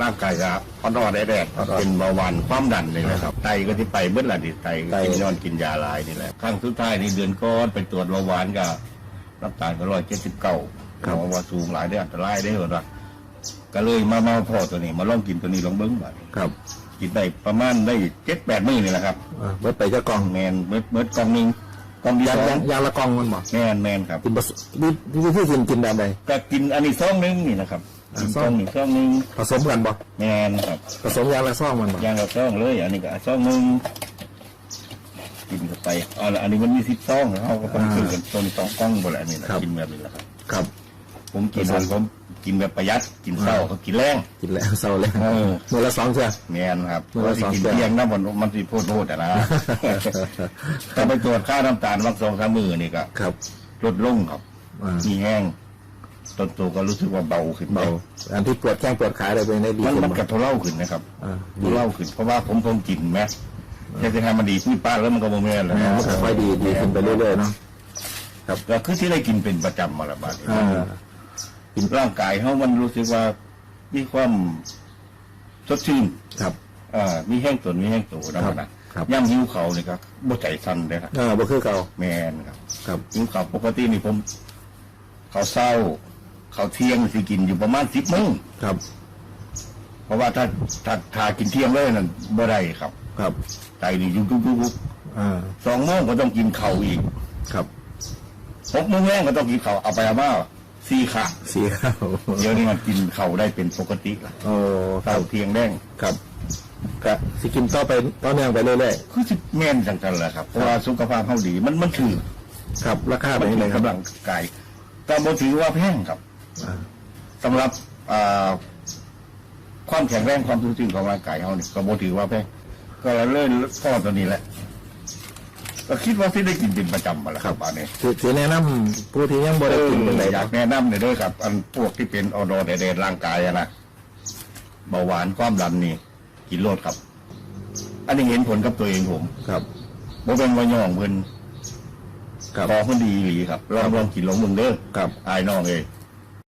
ร่างกายก็อ่อนๆแดดๆเป็นเบาหวานความดันเลยนะครับไตก็ที่ไปเบิ้ลละดิไตไตกินนอนกินยาลายนี่แหละครั้งสุดท้ายนี่เดือนก้อนไปตรวจเบาหวานก็น้ำตาลก็ร้อยเจ็ดสิบเก้าหมอว่าสูงหลายได้ออันตรายได้อเหรอก็เลยมาเมาพ่อตัวนี้ มาลองกินตัวนี้ลองเบิ้งบ่าดนี้ครับ กินได้ประมาณได้เจ็ดแปดมื้อนี่แหละครับอ่าเบิดไปเจ้ากล่องแมนเบิดเบิดกล่องหนึงกล่องที่ยาสองยายาละกล่องมันบอกแมนแมนครับกินผสวิธีที่กินกินแบบใดก็กินอันนี้ซองหนึงนี่นะครับอ่ากิน ซซอองงนี่ซองหนึงผสมกันบ่แมนครับผสมยาละซองมันบ่ย่างกับซองเลยอันนี้ก็ซองหนึงกินเข้าไปอ๋อแล้วอันนี้มันมีสิบซองเขาก็ต้องซื้อกันต้นสองกล้องหมดแหละอันนี่นะกินแบบนี้แหละครับครับผมกินมันผมกินแบบประหยัดกินเศร้าก็กินแรงกินแล้วเศร้าเลยเออมือละสองเช่แมนครับมื้อว่าละสิสองกินแก้วเที่ยงนะมันมันสิโพดโพดอะนะแต่ไปตรวจค่าน้ำตาลวักสองสามมือนี่ก็ครับลดลงครับอ่ามีแห้ง ต้นตัวก็รู้สึกว่าเบาขึ้นเบาอันที่ปวดแข้งปวดขาอะไรเป็นได้ดีมันขึ้นมันบ่กระทเล่าขึ้นนะครับอ่าทุเล่าขึ้นเพราะว่าผมผมกินแมแค่จะให้มันดีขึ้นป้าแล้วมันก็โมเมนแล้วอ่ามันก็ค่อยดีดีขึ้นไปเรื่อยๆเนาะครับก็คือที่ได้กินเป็นประจำมาละบาดนี้อ่า ร่างกายเขามันรู้สึกว่ามีความสดชื่นครับ อ่ามีแห้งตนมีแห้งตัวนะครับนะครับ ย่ำหิวเขาเลยครับบ่ใจสั่นเลยครับอ่าบ่คือเก่าแมนครับ ครับหิวเขาวปกตินี่ผมเขาวเศร้า เขาวเที่ยงสิกินอยู่ประมาณสิบโมงครับ เพราะว่าถ้าถ้าถ้ากินเที่ยงเลยนั่นบ่ได้ครับ ครับใจนี่ยุบยุบยุบยุบอ่าสองโมงก็ต้องกินเข่าวอีกครับหกโมงแรกก็ต้องกินเข่าวเอาไปเอามาสี่ขาสีข้าวเดี๋ยวนี้มันกินเข่าวได้เป็นปกติละโอ้ครัเข่าบวเที่ยงแดงครับก็สิกินต่อไปต่อเนื่องไปเรื่อยคือสิแม่นจังกันแหละครับเพราะว่าสุขภาพเขาดีมันมันถือๆครับราคามัเป็นนยังถืไงอครับ กำลังกายก็บ่ถือว่าแพงครับ อ่าสำหรับอ่าความแข็งแรงความซื่อๆของร่างกายเขานี่ก็บ่ถือว่าแพงก็เลื่อนพ่อตัวนี้แหละก็คิดว่าที่ได้กินเป็นประจำมาแล้วครับอันนี้ถือถือแนะนำผู้ที่ยังบ่ได้กินเป็นไรอยากแนะนำเลยด้วยครับ อันพวกที่เป็นออดอแดดๆร่างกายอะนะเบาหวานความดันนี่กินโลดครับ อันนี้เห็นผลกับตัวเองผมครับบ่เป็นว่าย่องเพิ่นครับพอเพิ่นดีอีหลีครับลองลองกินลองมึงเด้อครับอายน้องเอง